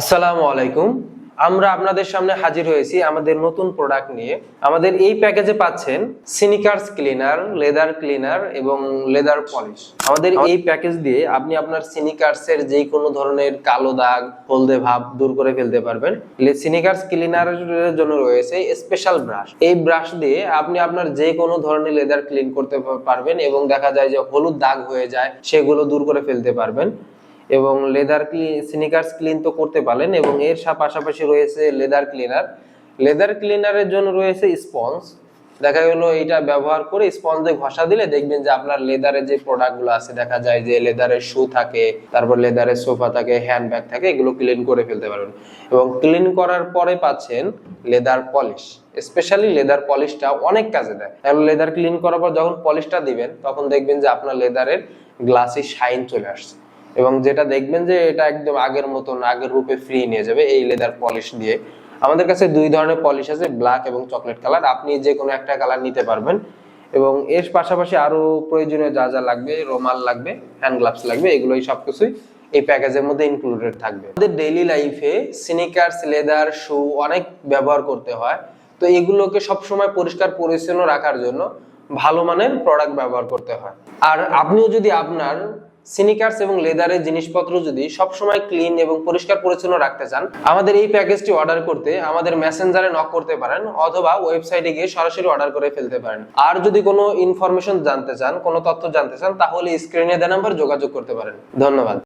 আসসালামু আলাইকুম। আমরা আপনাদের সামনে হাজির হয়েছি আমাদের নতুন প্রোডাক্ট নিয়ে। আমাদের এই প্যাকেজে পাচ্ছেন সিনিকার্স ক্লিনার লেদার ক্লিনার এবং লেদার পলিশ আমাদের এই প্যাকেজ দিয়ে আপনি আপনার সিনিকার্সের যে কোনো ধরনের কালো দাগ, হলদে ভাব দূর করে ফেলতে পারবেন। সিনিকার্স ক্লিনারের জন্য রয়েছে স্পেশাল ব্রাশ এই ব্রাশ দিয়ে আপনি আপনার যে কোনো ধরনের লেদার ক্লিন করতে পারবেন এবং দেখা যায় যে হলুদ দাগ হয়ে যায়, সেগুলো দূর করে ফেলতে পারবেন। এবং লেদার স্নিকার্স ক্লিন তো করতে পারেন এবং এর পাশাপাশি রয়েছে লেদার ক্লিনার লেদার ক্লিনারের জন্য রয়েছে স্পঞ্জ দেখা গেলো এটা ব্যবহার করে স্পঞ্জে ঘষা দিলে দেখবেন যে আপনার লেদারের যে প্রোডাক্টগুলো আছে, দেখা যায় যে লেদারের শু থাকে, তারপর লেদারের সোফা থাকে হ্যান্ড ব্যাগ থাকে, এগুলো ক্লিন করে ফেলতে পারবেন। এবং ক্লিন করার পরে পাচ্ছেন লেদার পলিশ স্পেশালি লেদার পলিশটা অনেক কাজে দেয়। এবং লেদার ক্লিন করার পর যখন পলিশটা দিবেন, তখন দেখবেন যে আপনার লেদারের গ্লাসি শাইন চলে আসছে। এবং যেটা দেখবেন যে এটা একদম আগের মতন, আগের রূপে ফ্রি নিয়ে যাবে এই লেদার পলিশ দিয়ে। আমাদের কাছে দুই ধরনের পলিশ আছে ব্ল্যাক এবং চকলেট কালার আপনি যে কোনো একটা কালার নিতে পারবেন এবং এর পাশাপাশি আরও প্রয়োজনীয় যা যা লাগবে, রোমাল লাগবে হ্যান্ড গ্লাভস লাগবে, এগুলোই সবকিছুই এই প্যাকেজের মধ্যে ইনক্লুডেড থাকবে। আমাদের ডেইলি লাইফে সিনিকার্স লেদার শু অনেক ব্যবহার করতে হয়। তো এগুলোকে সবসময় পরিষ্কার, পরিচ্ছন্ন রাখার জন্য ভালো মানের প্রোডাক্ট ব্যবহার করতে হয়। আর আপনিও যদি আপনার সিনিকার্স এবং লেদারের জিনিসপত্র যদি সবসময় ক্লিন এবং পরিষ্কার পরিচ্ছন্ন রাখতে চান, আমাদের এই প্যাকেজটি অর্ডার করতে আমাদের মেসেঞ্জারে নক করতে পারেন অথবা ওয়েবসাইটে গিয়ে সরাসরি অর্ডার করে ফেলতে পারেন। আর যদি কোনো ইনফরমেশন জানতে চান, কোনো তথ্য জানতে চান, তাহলে স্ক্রিনে দেওয়া নাম্বার যোগাযোগ করতে পারেন। ধন্যবাদ।